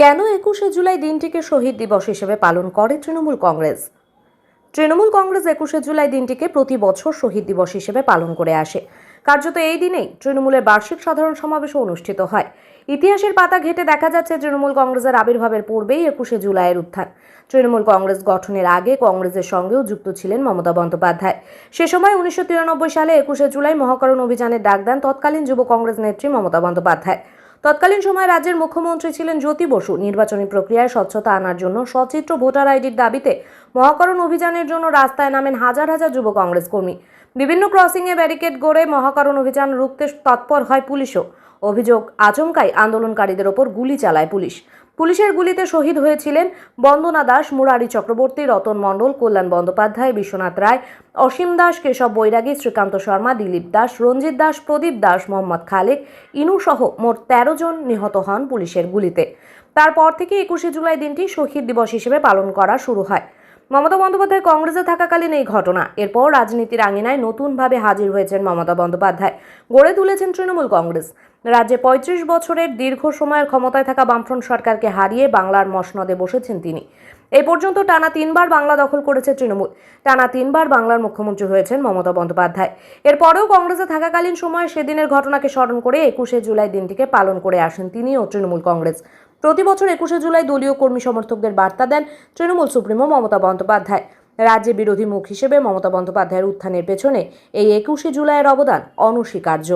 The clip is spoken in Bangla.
কেন একুশে জুলাই দিনটিকে শহীদ দিবস হিসেবে পালন করে তৃণমূল কংগ্রেস? তৃণমূল কংগ্রেস একুশে জুলাই দিনটিকে প্রতি বছর শহীদ দিবস হিসেবে পালন করে আসে। কার্যত এই দিনেই তৃণমূলের বার্ষিক সাধারণ সমাবেশও অনুষ্ঠিত হয়। ইতিহাসের পাতা ঘেটে দেখা যাচ্ছে তৃণমূল কংগ্রেসের আবির্ভাবের পূর্বেই একুশে জুলাইয়ের উত্থান। তৃণমূল কংগ্রেস গঠনের আগে কংগ্রেসের সঙ্গেও যুক্ত ছিলেন মমতা বন্দ্যোপাধ্যায়। সে সময় উনিশশো তিরানব্বই সালে একুশে জুলাই মহাকরণ অভিযানের ডাক দেন তৎকালীন যুব কংগ্রেস নেত্রী মমতা বন্দ্যোপাধ্যায়। তৎকালীন সময় রাজ্যের মুখ্যমন্ত্রী ছিলেন জ্যোতি বসু। নির্বাচনী প্রক্রিয়ায় স্বচ্ছতা আনার জন্য সচিত্র ভোটার আইডির দাবিতে মহাকরণ অভিযানের জন্য রাস্তায় নামেন হাজার হাজার যুব কংগ্রেস কর্মী। বিভিন্ন ক্রসিংয়ে ব্যারিকেড গড়ে মহাকরণ অভিযান রুখতে তৎপর হয় পুলিশও। অভিযোগ আচমকাই আন্দোলনকারীদের ওপর গুলি চালায় পুলিশ। পুলিশের গুলিতে শহীদ হয়েছিলেন বন্দনা দাস, মুরারি চক্রবর্তী, রতন মণ্ডল, কল্যাণ বন্দ্যোপাধ্যায়, বিশ্বনাথ রায়, অসীম দাস, কেশব বৈরাগী, শ্রীকান্ত শর্মা, দিলীপ দাস, রঞ্জিত দাস, প্রদীপ দাস, মোহাম্মদ খালেক, ইনু সহ মোট তেরো জন নিহত হন পুলিশের গুলিতে। তারপর থেকে একুশে জুলাই দিনটি শহীদ দিবস হিসেবে পালন করা শুরু হয়। মমতা বন্দ্যোপাধ্যায় কংগ্রেসে থাকাকালীন এই ঘটনা। এরপর রাজনীতির আঙিনায় নতুনভাবে হাজির হয়েছেন মমতা বন্দ্যোপাধ্যায়। গড়ে তুলেছেন তৃণমূল কংগ্রেস। রাজ্যে পঁয়ত্রিশ বছরের দীর্ঘ সময়ের ক্ষমতায় থাকা বামফ্রন্ট সরকারকে হারিয়ে বাংলার মসনদে বসেছেন তিনি। এ পর্যন্ত টানা তিনবার বাংলা দখল করেছে তৃণমূল। টানা তিনবার বাংলার মুখ্যমন্ত্রী হয়েছেন মমতা বন্দ্যোপাধ্যায়। এরপরেও কংগ্রেসে থাকাকালীন সময়ে সেদিনের ঘটনাকে স্মরণ করে একুশে জুলাই দিনটিকে পালন করে আসেন তিনি ও তৃণমূল কংগ্রেস। প্রতি বছর একুশে জুলাই দলীয় কর্মী সমর্থকদের বার্তা দেন তৃণমূল সুপ্রিমো মমতা বন্দ্যোপাধ্যায়। রাজ্যে বিরোধী মুখ হিসেবে মমতা বন্দ্যোপাধ্যায়ের উত্থানের পেছনে এই একুশে জুলাইয়ের অবদান অনস্বীকার্য।